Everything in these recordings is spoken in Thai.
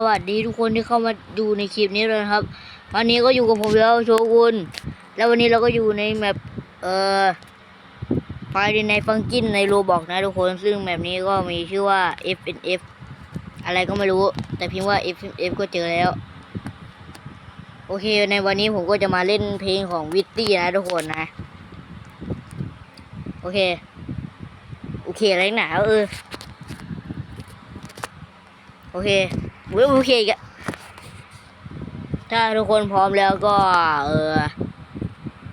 สวัสดีทุกคนที่เข้ามาดูในคลิปนี้เลยครับ วันนี้ก็อยู่กับผมแล้วโชกุนแล้ววันนี้เราก็อยู่ในแมปเอ่อไฟในฟังกินในโรบอกนะทุกคนซึ่งแมปนี้ก็มีชื่อว่า FNF อะไรก็ไม่รู้ แต่พิมพ์ว่า FNF ก็เจอแล้ว โอเคในวันนี้ผมก็จะมาเล่นเพลงของวิตตี้นะทุกคนนะ โอเค โอเคอะไรหนาเออ โอเค เว้ยโอเคกอะถ้าทุกคนพร้อมแล้วก็ เออ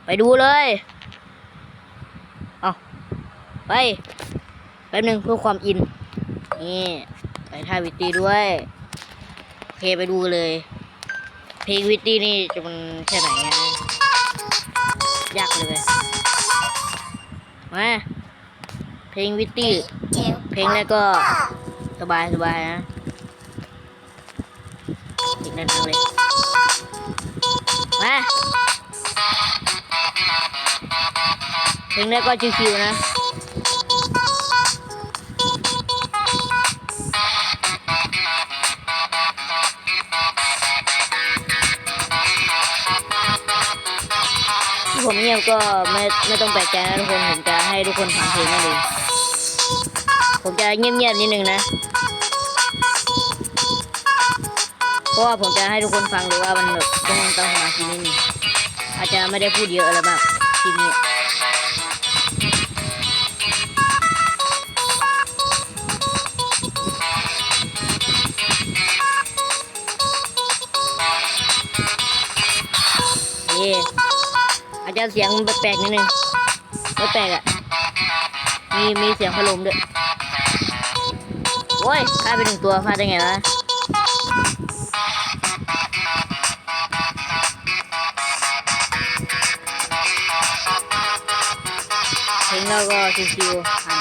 ไปดูเลย เอาไปแป๊บหนึ่งเพื่อความอิน นี่ไปท่าวิตตี้ด้วย โอเคไปดูเลย เพลงวิตตี้นี่จะมันแค่ไหนอะยากเลยมาเพลงวิตตี้ เพลงแรกก็สบายสบายนะ เลยมาเพลงแรกก็ชิวๆนะผมเงียบก็ไม่ไม่ต้องแปลกใจนะทุกคน ผมจะให้ทุกคนฟังเพลงนั่นเองผมจะเงียบๆนิดนึงนะ ราะว่าผมจะให้ทุกคนฟังเลยว่ามันแบบต้องต้องมาธินิดนึงอาจจะไม่ได้พูดเยอะอะไรมากทีนี้เย่อาจจะเสียงแปลกๆนิดนึงไม่แปลกอะ มีมีเสียงพัดลมด้วยโอ้ยพลาดไปหนึ่งตัวพลาดได้ไงวะ เพลงเราก็ชิวๆผ่า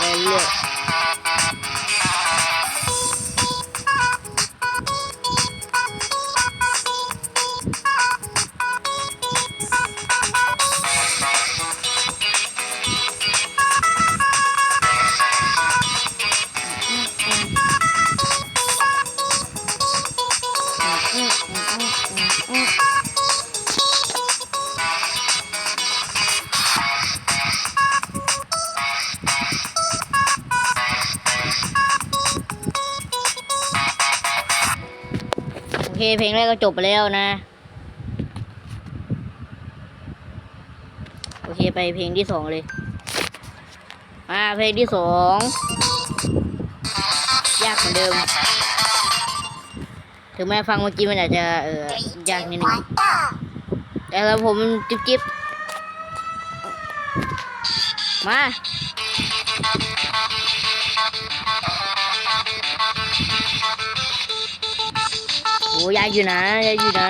เรื่อยโอเคเพลงแรกก็จบไปแล้วนะ โอเคไปเพลงที่สองเลยมาเพลงที่สองยากเหมือนเดิม ถึงแม้ฟังเมื่อกี้มันอาจจะเออยากนิดนึงแต่แล้วผมจิ๊บจิ๊บมา อ้ยายอยู่นะยายอยู่นะ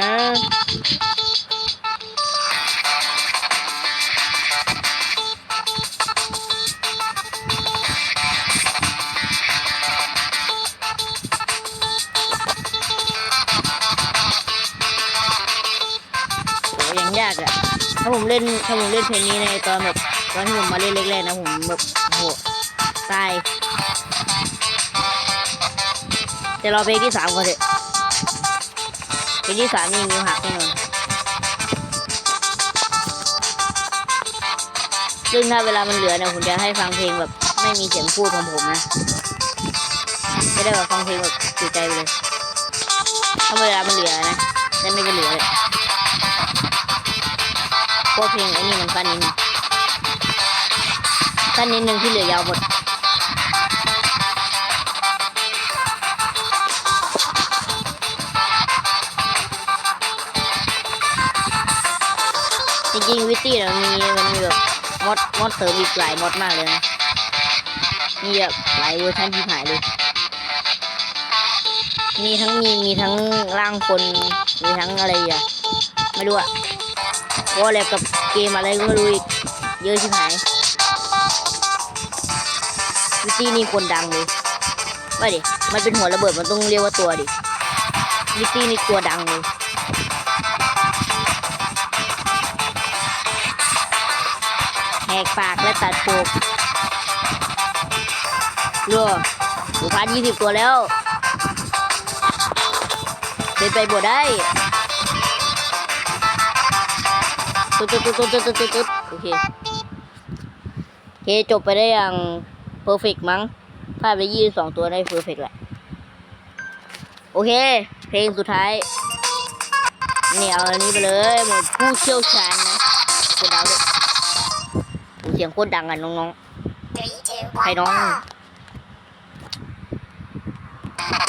โอ้ยังยากอะถ้าผมเล่นถ้าผมเล่นเพลงนี้ในตอนแบบตอนที่ผมมาเล่นแรกๆนะผมแบบโอ้โหตายแต่รอเพลงที่สามก่อนเถอะ เพลงที่สามนี่มีหักแน่นอนซึ่งถ้าเวลามันเหลือเนี่ยผมจะให้ฟังเพลงแบบไม่มีเสียงพูดของผมนะไม่ได้แบบฟังเพลงแบบจิตใจไปเลยถ้าเวลามันเหลือนะแต่ไม่จะเหลือเลยเพราะเพลงไอ้นี่มันสั้นนิดนึงสั้นนิดนึงที่เหลือยาวหมด ริงๆวิตี้เนี่ยมันมีมันมีแบบมอดมอดเสริมอีกหลายมอดมากเลยนะมีแบบหลายเวอร์ชันที่หายเลย มีทั้งมีมีทั้งร่างคน มีทั้งอะไรอะไม่รู้อะเพราะอะไรกับเกมอะไรก็ไม่รู้อีก เยอะชิบหายวิตี้นี่คนดังเลยว่าดิ มันเป็นหัวระเบิดมันต้องเรียกว่าตัวดิวิตี้นี่ตัวดังเลย หกปากและตัดโปกรัวหนูพันยี่สิบตัวแล้ว เป็นไปบ่ได้ตุ๊ดตุ๊ดตุ๊ดตุ๊ดตุ๊ดตุ๊ดตุ๊ดโอเคโอเคจบไปได้อย่างเพอร์เฟกมั้งพลาดไปยี่สองตัวได้เพอร์เฟกแหละ โอเค เพลงสุดท้ายนี่เอาอันนี้ไปเลย หมดผู้เชี่ยวชาญ สียงโคตรดังอะน้องๆใครน้อง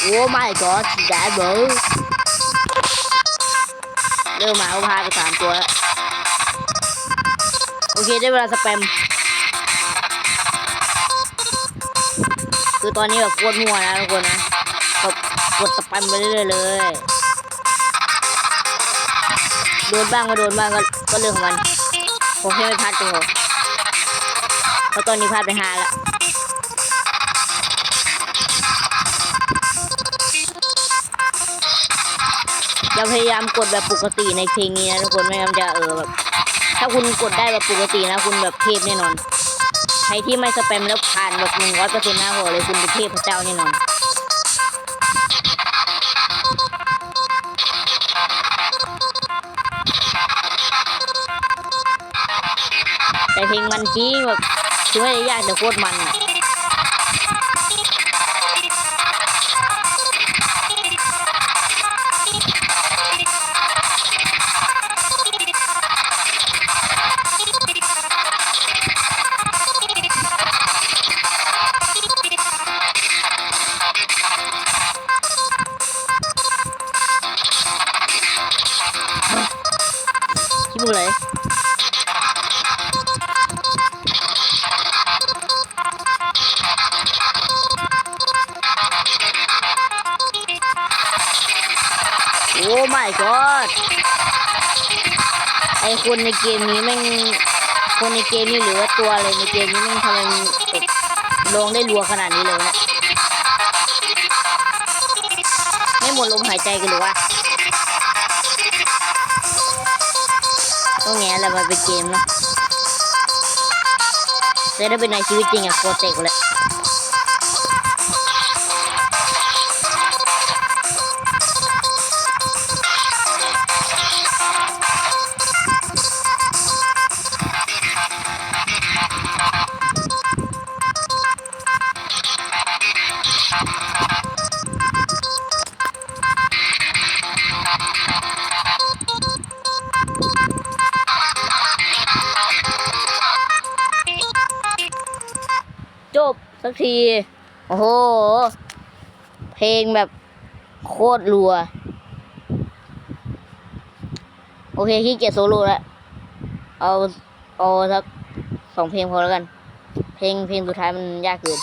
โอ้ my god แดดเบอร์เริ่มมาเอาพาไปสามตัวแล้วโอเคได้เวลาสแปม คือตอนนี้แบบโคตรมัวนะทุกคนนะแบบกดสแปมไปเรื่อยๆเลย โดนบ้างก็โดนบ้างก็ก็เรื่องของมันผมแค่ไม่พลาดตัว เพราตอนนี้พลาดไปหาแล้วอย่าพยายามกดแบบปกติในเพลงนี้นะทุกคนไม่งั้นมันจะเออแบบถ้าคุณกดได้แบบปกตินะ คุณแบบเทพแน่นอนใครที่ไม่สแปมแล้วผ่านแบบหนึ่งร้อยเปอร์เซ็นต์หน้าหัวเลยคุณเป็นเทพพระเจ้าแน่นอนแต่เพลงมันจริงแบบ ถึงไม่ได้ยากแต่โคตรมันอะคิดดูเลย god ไอคนในเกมนี้แม่งคนในเกมนี้หรือว่าตัวอะไรในเกมนี้แม่งทำไมลงได้รัวขนาดนี้เลยวะไม่หมดลมหายใจกันหรือวะต้องแง่แหละมันเป็นเกมเนาะแต่ถ้าเป็นในชีวิตจริงอะโคตรเตกเลย ที โอ้โห เพลงแบบโคตรรัว โอเคขี้เกียจโซโล่แล้วเอาเอาสักสองเพลงพอแล้วกัน เพลงเพลงสุดท้ายมันยากเกิน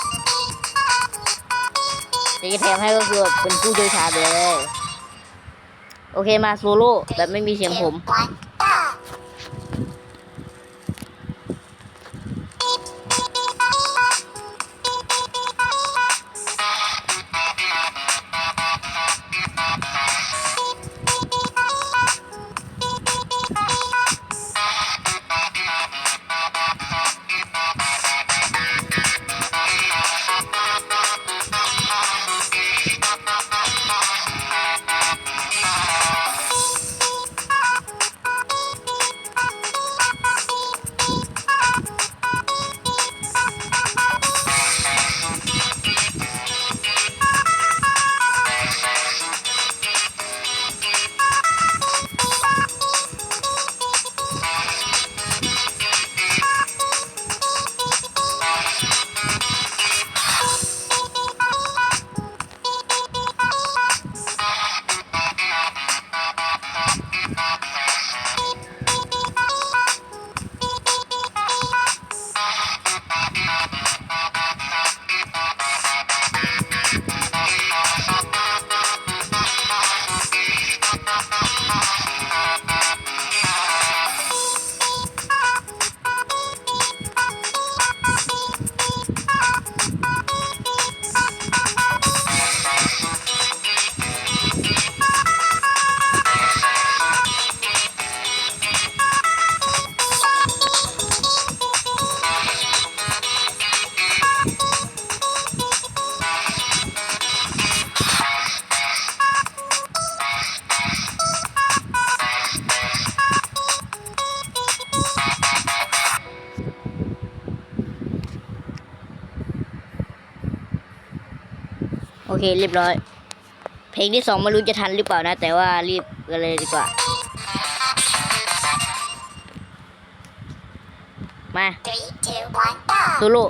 เดี๋ยวจะแถมให้ก็คือเป็นผู้เชี่ยวชาญเลย โอเคมาโซโล่แบบไม่มีเสียงผม เคเรียบร้อย เพลงที่สองไม่รู้จะทันหรือเปล่านะ แต่ว่ารีบกันเลยดีกว่า มา Three, two, one, go! โซโล่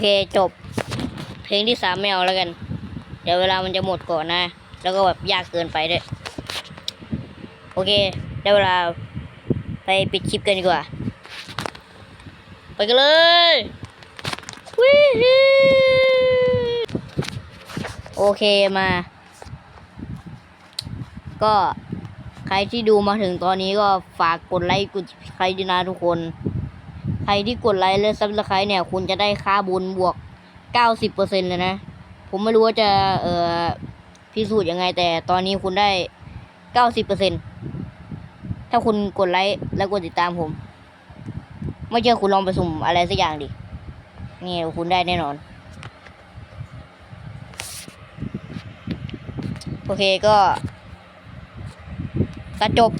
เคจบ เพลงที่สามไม่เอาแล้วกัน เดี๋ยวเวลามันจะหมดก่อนนะ แล้วก็แบบยากเกินไปด้วย โอเค ได้เวลาไปปิดคลิปกันดีกว่า ไปกันเลยวิโอเคมา ก็ใครที่ดูมาถึงตอนนี้ก็ฝากกดไลค์กดใครด้วยนะทุกคน ใครที่กดไลค์และซับสไครต์เนี่ย คุณจะได้ค่าบุญบวก 90%เลยนะ ผมไม่รู้ว่าจะเอ่อพิสูจน์ยังไง แต่ตอนนี้คุณได้ 90%ถ้าคุณกดไลค์และกดติดตามผม ไม่เชื่อคุณลองไปสุ่มอะไรสักอย่างดิ นี่คุณได้แน่นอน โอเคก็ตัดจบ